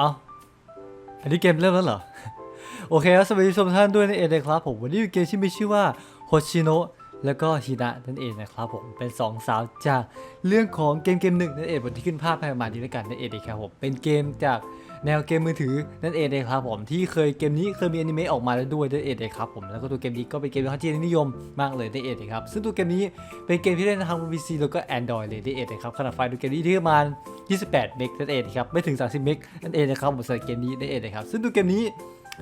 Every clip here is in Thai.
เอ้าอันนี้เกมเริ่มแล้วเหรอ โอเคครับสวัสดีทุกท่านด้วยนั่นเองนะครับผมวันนี้เกมที่มีชื่อว่าโฮชิโนะ แล้วก็ฮินะนั่นเองนะครับผมเป็นสองสาวจากเรื่องของเกมเกมหนึ่งนั่นเองบนที่ขึ้นภาพให้มาดีด้วยกันนั่นเองนะครับผมเป็นเกมจากแนวเกมมือถือนั่นเองนะครับผมที่เคยเกมนี้เคยมีอนิเมะออกมาแล้วด้วยนั่นเองนะครับผมแล้วก็ตัวเกมนี้ก็เป็นเกมที่นิยมมากเลยนั่นเองนะครับซึ่งตัวเกมนี้เป็นเกมที่เล่นทาง PC แล้วก็ Android เลยนั่นเองนะครับขนาดไฟล์ตัวเกมนี้ที่ประมาณ 28 เมกนั่นเองครับไม่ถึง 30 เมกนั่นเองนะครับผมสำหรับเกมนี้นั่นเองนะครับซึ่งตัวเกมนี้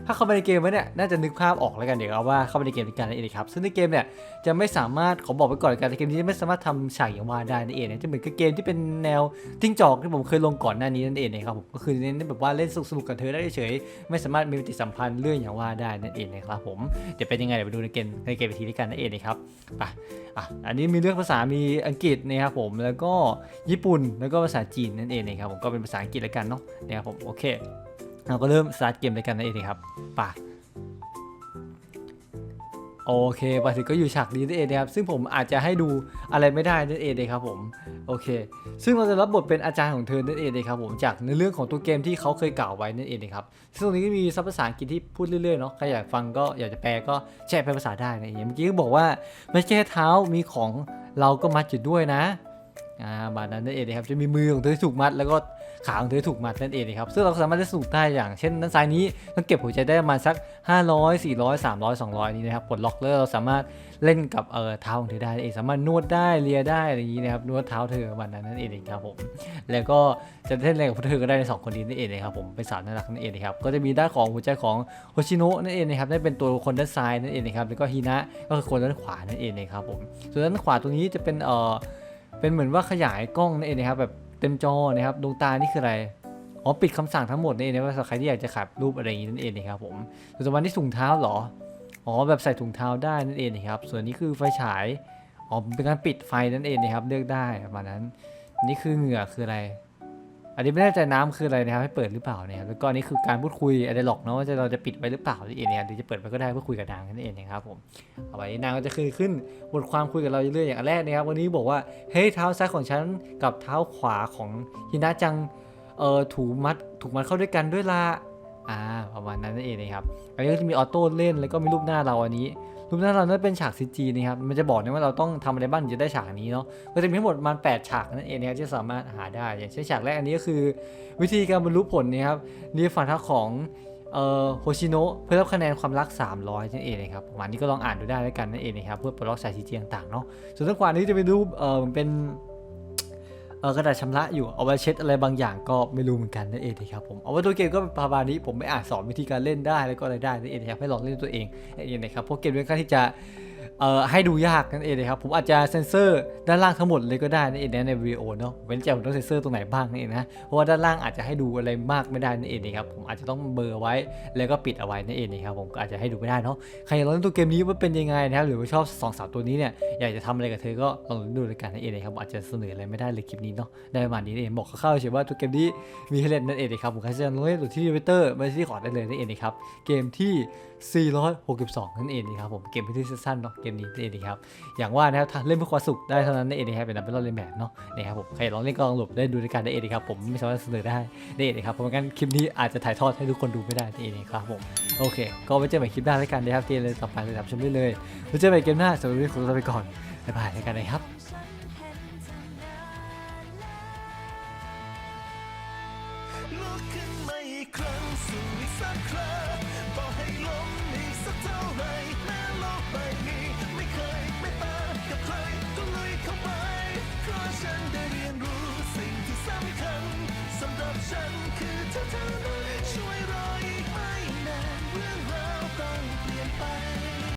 ถ้าเข้าไปในเกมไว้เนี่ยน่าจะนึกภาพออกแล้วกันเดี๋ยวเอาว่าเข้าไปในเกมในการนั่นเองครับซึ่งในเกมเนี่ยจะไม่สามารถขอบอกไปก่อนการในเกมนี้ไม่สามารถทำฉากอย่างว่าได้นั่นเองนะจะเหมือนกับเกมที่เป็นแนวจิ้งจอกที่ผมเคยลงก่อนหน้านี้นั่นเองนะครับผมก็คือเน้นแบบว่าเล่นสนุกกับเธอได้เฉยไม่สามารถมีปฏิสัมพันธ์เรื่องอย่างว่าได้นั่นเองนะครับผมเดี๋ยวเป็นยังไงเดี๋ยวไปดูในเกมในเกมไปทีด้วยกันนั่นเองนะครับไปอะอันนี้มีเรื่องภาษามีอังกฤษนะครับผมแล้วก็ญี่ปุ่นแล้วก็ภาษาจีนนั่นเองนะครับผมก็เป็นภาษาอังกฤษแล้วกันเนาะนะครับผมโอเค เราก็เริ่มสตาร์ทเกมด้วยกันนั่นเองครับไปโอเคมาถึงก็อยู่ฉากนี้นั่นเองนะครับ ซึ่งผมอาจจะให้ดูอะไรไม่ได้นั่นเองเลยครับผม โอเค ซึ่งเราจะรับบทเป็นอาจารย์ของเธอนั่นเองเลยครับผม จากในเรื่องของตัวเกมที่เขาเคยกล่าวไว้นั่นเองนะครับ ซึ่งตรงนี้ก็มีซับภาษาอังกฤษที่พูดเรื่อยๆเนาะ ใครอยากฟังก็อยากจะแปลก็แชร์เป็นภาษาได้นะอย่างเมื่อกี้ก็บอกว่าไม่ใช่แค่เท้ามีของเราก็มัดอยู่ด้วยนะ อ่าบาดนั้นนั่นเองนะครับจะมีมือของเธอที่ถูกมัด แล้วก็ขาของเธอที่ถูกมัดนั่นเองนะครับซึ่งเราสามารถจะสนุกได้อย่างเช่นด้านซ้ายนี้ต้องเก็บหัวใจได้ประมาณสัก 500 400 300 200นี้นะครับปลดล็อกแล้วเราสามารถเล่นกับเอ่อเท้าของเธอได้เองสามารถนวดได้เลียได้อะไรอย่างนี้นะครับนวดเท้าเธอวันนั้นนั่นเองครับผมแล้วก็จะเล่นอะไรกับพวกเธอก็ได้ในสองคนนี้นั่นเองนะครับผมเป็นสาวน่ารักนั่นเองนะครับก็จะมีด้านของหัวใจของโฮชิโนะนั่นเองนะครับนั่นเป็นตัวคนด้านซ้ายนั่นเองนะครับแล้วก็ฮินะก็คือคนด้านขวานั่นเองนะครับผมส่วนด้านขวาตรงนี้จะเป็นเอ่อ เป็นเหมือนว่าขยายกล้องนั่นเองนะครับแบบเต็มจอนะครับดวงตานี่คืออะไรอ๋อปิดคำสั่งทั้งหมดนั่นเองนะว่าสำหรับใครที่อยากจะขับรูปอะไรอย่างนี้นั่นเองนะครับผมส่วนสมวันที่ถุงเท้าเหรออ๋อแบบใส่ถุงเท้าได้นั่นเองนะครับส่วนนี้คือไฟฉายอ๋อเป็นการปิดไฟนั่นเองนะครับเลือกได้ประมาณนั้นนนี่คือเหงื่อคืออะไร อันนี้ไม่แน่ใจน้ำคืออะไรนะครับให้เปิดหรือเปล่าเนะครับแล้วก็นนี้คือการพูดคุยอะไรหรอกเนาะว่าจะเราจะปิดไว้หรือเปล่านั่เองนะครับหรือจะเปิดไปก็ได้เพื่อคุยกับนางนั่นเองนะครับผมเอาไว้นางก็จะคือขึ้นบทความคุยกับเราเรื่อยๆอย่างแรกนะครับวันนี้บอกว่าเฮ้ยเท้าซ้ายของฉันกับเท้าขวาของฮินะจังเอ่อถูมัดถูกมัดเข้าด้วยกันด้วยละอ่าประมาณนั้นนั่นเองนะครับอันนี้ก็จะมีออโต้เล่นแล้วก็มีรูปหน้าเราอันนี้ รูปหน้าเรานั้นเป็นฉากซีจีนะครับ มันจะบอกนะว่าเราต้องทำอะไรบ้างถึงจะได้ฉากนี้เนาะก็จะมีทั้งหมดประมาณ8ฉากนั่นเองนะครับที่สามารถหาได้ อย่างเช่นฉากแรกอันนี้ก็คือ วิธีการบรรลุผลนะครับนี่ฝันทักของเอ่อโฮชิโนะเพื่อรับคะแนนความรัก 300นั่นเองนะครับประมาณนี้ก็ลองอ่านดูได้แล้วกันนั่นเองนะครับเพื่อปลดล็อกสายสีเจียงต่างๆเนาะส่วนทางขวานี้จะเป็นรูปเอ่อเป็น เออกระดาษชำระอยู่เอาไว้เช็ดอะไรบางอย่างก็ไม่รู้เหมือนกันนั่นเองนะครับผมเอาไว้ตัวเกมก็เป็นประมาณนี้ผมไม่อาจสอนวิธีการเล่นได้แล้วก็อะไรได้นั่นเองนะครับให้ลองเล่นตัวเองนั่นเองนะครับเพราะเกมค่อนข้างที่จะ เอ่อให้ดูยากนั่นเองนะครับผมอาจจะเซ็นเซอร์ด้านล่างทั้งหมดเลยก็ได้นั่นเองนะในวิดีโอเนาะเว้นแต่ผมต้องเซ็นเซอร์ตรงไหนบ้างนั่นเองนะเพราะว่าด้านล่างอาจจะให้ดูอะไรมากไม่ได้นั่นเองนะครับผมอาจจะต้องเบอร์ไว้แล้วก็ปิดเอาไว้นั่นเองนะครับผมก็อาจจะให้ดูไม่ได้เนาะใครอยากลองเล่นตัวเกมนี้ว่าเป็นยังไงนะครับหรือว่าชอบสองสาวตัวนี้เนี่ยอยากจะทำอะไรกับเธอก็ลองดูด้วยกันนั่นเองนะครับอาจจะเสนออะไรไม่ได้เลยคลิปนี้เนาะได้ประมาณนี้นั่นเองบอกคร่าวๆเฉยๆว่าตัวเกมนี้มีให้เล่นนั่นเองนะครับผมใครจะลองเล่นตัวที่ทวิตเตอร์ไม่ที่ขอได้เลยนั่นเองนะครับเกมที่ 462 นั่นเองนะครับผมเกมที่สั้นๆเนาะเกมนี้นั่เองนะครับ อย่างว่านะครับเล่นเพื่อความสุขได้เท่านั้นนั่นเองนะครับเป็นนักเป็นรอดเล่นแบบเนาะนะครับผมใครลองเล่นก็ลองหลบได้ดูด้วยกันได้เองนะครับผมไม่สามารถเสนอได้นี่เองครับเพราะงั้นคลิปนี้อาจจะถ่ายทอดให้ทุกคนดูไม่ได้นั่นเองนะครับผมโอเค ก็ไว้เจอใหม่คลิปหน้าแล้วกันนะครับเกมเลยต่อไปเลยครับชมได้เลยไว้เจอใหม่เกมหน้าสำหรับวันนี้ขอตัวไปก่อนบ๊ายบายแล้วกันนะครับลุกขึ้นมาอีกครั้งสู่อีกสักครั้งบอกให้โล